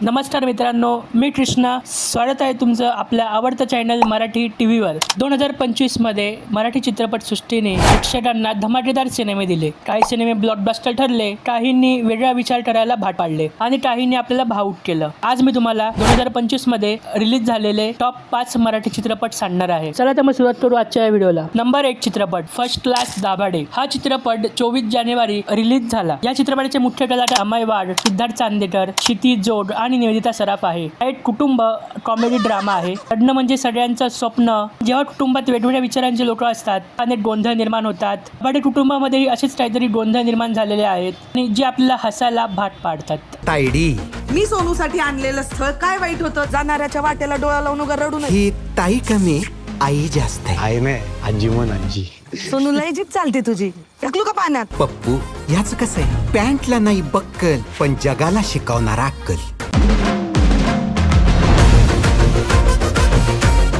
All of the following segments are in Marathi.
नमस्कार मित्रांनो मी कृष्णा. स्वागत आहे तुमचं आपल्या आवडतं चॅनल मराठी टी व्हीवर दोन हजार पंचवीसमध्ये मराठी चित्रपटसृष्टीने प्रेक्षकांना धमाकेदार सिनेमे दिले. काही सिनेमे ब्लॉकबस्टर ठरले काहींनी वेगळा विचार करायला भाग पाडले आणि काहींनी आपल्याला भावूक केलं. आज मी तुम्हाला दोन हजार पंचवीसमध्ये रिलीज झालेले टॉप पाच मराठी चित्रपट सांगणार आहे. चला तर मग सुरुवात करू आजच्या या व्हिडिओला नंबर एक चित्रपट फर्स्ट क्लास दाभाडे. हा चित्रपट चोवीस जानेवारी रिलीज झाला. या चित्रपटाचे मुख्य कलाकार अमय वाड सिद्धार्थ चांदेकर क्षिती जोड आणि निवेदिता सराफ आहे. हा एक कुटुंब कॉमेडी ड्रामा आहे. लग्न म्हणजे सगळ्यांचं स्वप्न. जेव्हा कुटुंबात वेगवेगळ्या विचारांचे लोक असतात अनेक गोंधळ निर्माण होतात. बडे कुटुंबामध्येही असेच काहीतरी गोंधळ निर्माण झालेले आहेत आणि जे आपल्याला हसायला भाग पाडतात. तायडी मी सोनूसाठी आणलेलं स्थळ काय वाईट होतं? जाणाऱ्याच्या वाटेला डोळा लावून उगा रडू नये. ही ताई कमी आई जास्त आहे. आहे नाही आजी म्हण आजी. सोनू लय जीप चालते तुझी. टाकलू का पाण्यात? पप्पू याच कसं आहे? पॅन्टला नाही बक्कल पण जगाला शिकवणारा अक्कल.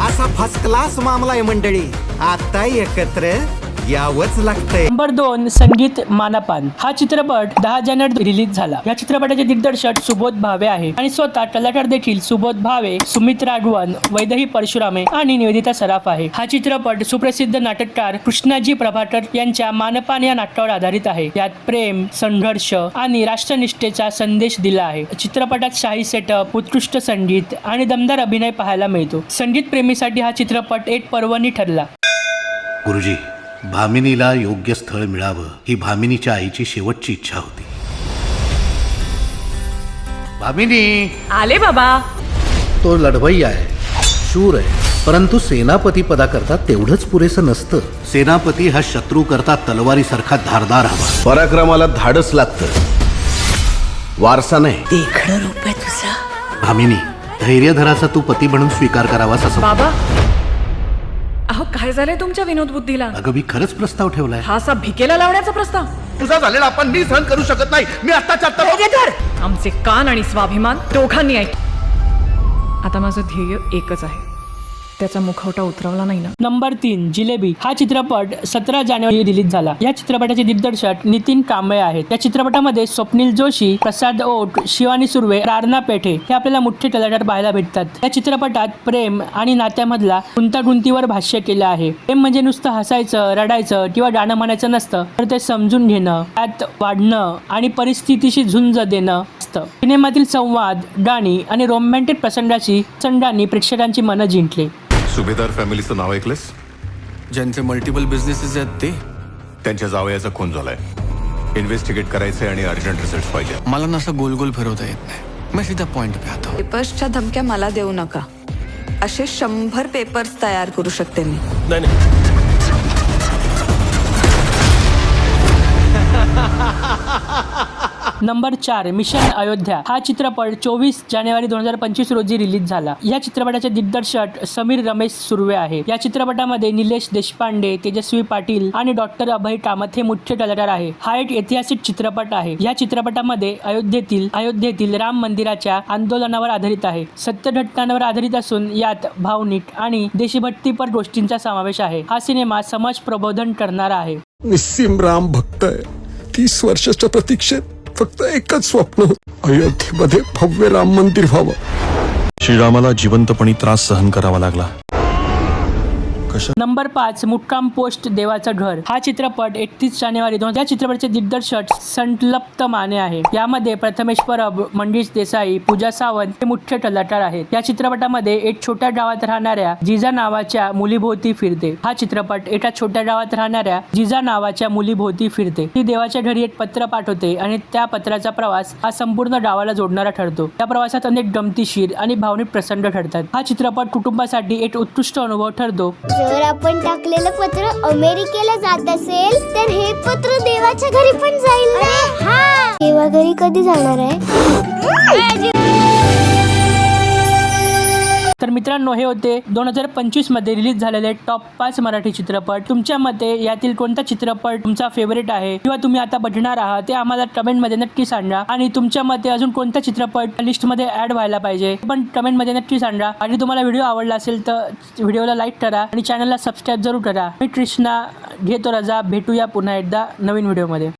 असा फर्स्ट क्लास मामला आहे मंडळी. आता एकत्र यावंच लागतंय. नंबर दोन संगीत मानापान. हा चित्रपट दहा जानेवारी रिलीज झाला. या चित्रपटाचे दिग्दर्शक सुबोध भावे आहे आणि स्वतः कलाकार देखील सुबोध भावे सुमित राघवन वैदही परशुरामे आणि निवेदिता सराफ आहे. हा चित्रपट सुप्रसिद्ध नाटककार कृष्णाजी प्रभाकर यांच्या मानपान या नाटकावर आधारित आहे. यात प्रेम संघर्ष आणि राष्ट्रनिष्ठेचा संदेश दिला आहे. चित्रपटात शाही सेटअप उत्कृष्ट संगीत आणि दमदार अभिनय पाहायला मिळतो. संगीत प्रेमीसाठी हा चित्रपट एक पर्वणी ठरला. गुरुजी भामिनीला योग्य स्थळ मिळावं ही भामिनीच्या आईची शेवटची इच्छा होती. भामिनी! आले बाबा. तो लढवई आहे शूर आहे परंतु सेनापती पदाकरता तेवढंच पुरेसं नसतं. सेनापती हा शत्रू करता तलवारीसारखा धारदार हवा. पराक्रमाला धाडस लागतं. वारसा नाही. भामिनी धैर्यधराचा तू पती म्हणून स्वीकार करावास असं बाबा. अहो काय झालंय तुमच्या विनोद बुद्धीला? अगं मी खरंच प्रस्ताव ठेवलाय. हा असा भिकेला लावण्याचा प्रस्ताव? तुझा झालेला आपण मी सहन करू शकत नाही. मी आत्ताच्या आत्ता आमचे कान आणि स्वाभिमान दोघांनी ऐक आता माझं ध्येय एकच आहे. त्याचा मुखवटा उतरवला नाही ना. नंबर तीन जिलेबी. हा चित्रपट सतरा जानेवारी रिलीज झाला. या चित्रपटाचे दिग्दर्शक नितीन कांबळे आहेत. या चित्रपटामध्ये स्वप्नील जोशी प्रसाद ओट शिवानी सुर्वे रारणा पेठे हे आपल्याला मुख्य कलाकार पाहायला भेटतात. या चित्रपटात प्रेम आणि नात्यामधला गुंतागुंतीवर भाष्य केलं आहे. प्रेम म्हणजे नुसतं हसायचं रडायचं किंवा गाणं म्हणायचं नसतं तर ते समजून घेणं त्यात वाढणं आणि परिस्थितीशी झुंज देणं असतं. सिनेमातील संवाद गाणी आणि रोमॅन्टिक प्रसंगाची प्रसंगांनी प्रेक्षकांची मनं जिंकली. सुभेदार फॅमिलीचं नाव ऐकलंस? ज्यांचे मल्टिपल बिझनेसेस आहेत ते. त्यांच्या जावयाचा खून झालाय. इन्व्हेस्टिगेट करायचंय आणि अर्जंट रिझल्ट पाहिजे. मला ना असं गोल गोल फिरवता येत नाही. मैं सीधा पॉइंट पे आता हूं. पेपर्सच्या धमक्या मला देऊ नका. असे शंभर पेपर्स तयार करू शकते मी. नंबर चार मिशन अयोध्या. हा चित्रपट चोवीस जानेवारी दोन हजार पंचवीस रोजी रिलीज झाला. या चित्रपटाचे दिग्दर्शक समीर रमेश सुर्वे आहे. या चित्रपटामध्ये निलेश देशपांडे तेजस्वी पाटील आणि डॉक्टर अभय कामत हे मुख्य कलाकार आहे. हा एक ऐतिहासिक चित्रपट आहे. या चित्रपटामध्ये अयोध्येतील अयोध्येतील राम मंदिराच्या आंदोलनावर आधारित आहे. सत्य घटनांवर आधारित असून यात भावनिक आणि देशभक्तीपर गोष्टींचा समावेश आहे. हा सिनेमा समाज प्रबोधन करणारा आहे. निस्सिम राम भक्त आहे. तीस वर्षाच्या प्रतीक्षेत फक्त एकच स्वप्न. अयोध्येमध्ये भव्य राम मंदिर व्हावं. श्रीरामाला जिवंतपणी त्रास सहन करावा लागला. नंबर पाच मुक्काम पोस्ट देवाचं घर. हा चित्रपट एकतीस जानेवारी दोन या चित्रपटाचे दिग्दर्शक संतलप्त माने आहे. यामध्ये प्रथमेश परब मंगेश देसाई पूजा सावंत हे मुख्य कलाकार आहेत. या चित्रपटामध्ये एक छोट्या गावात राहणाऱ्या जिजा नावाच्या मुलीभोवती फिरते. हा चित्रपट एका छोट्या गावात राहणाऱ्या जिजा नावाच्या मुलीभोवती फिरते. ती देवाच्या घरी एक पत्र पाठवते आणि त्या पत्राचा प्रवास हा संपूर्ण गावाला जोडणारा ठरतो. त्या प्रवासात अनेक गमतीशीर आणि भावनिक प्रसंग ठरतात हा चित्रपट कुटुंबासाठी एक उत्कृष्ट अनुभव ठरतो. जर आपण टाकलेलं पत्र अमेरिकेला जात असेल तर हे पत्र देवाच्या घरी पण जाईल ना? हा. देवा घरी कधी जाणार आहे? तर मित्रांनो हे होते दोन हजार पंचवीसमध्ये रिलीज झालेले टॉप पाच मराठी चित्रपट. तुमच्या मते यातील कोणता चित्रपट तुमचा फेवरेट आहे किंवा तुम्ही आता बघणार आहात ते आम्हाला कमेंटमध्ये नक्की सांगा. आणि तुमच्या मते अजून कोणता चित्रपट लिस्टमध्ये ऍड व्हायला पाहिजे पण कमेंटमध्ये नक्की सांगा. आणि तुम्हाला व्हिडिओ आवडला असेल तर व्हिडिओला लाईक करा आणि चॅनलला सबस्क्राईब जरूर करा. मी कृष्णा घेतो रजा भेटूया पुन्हा एकदा नवीन व्हिडिओमध्ये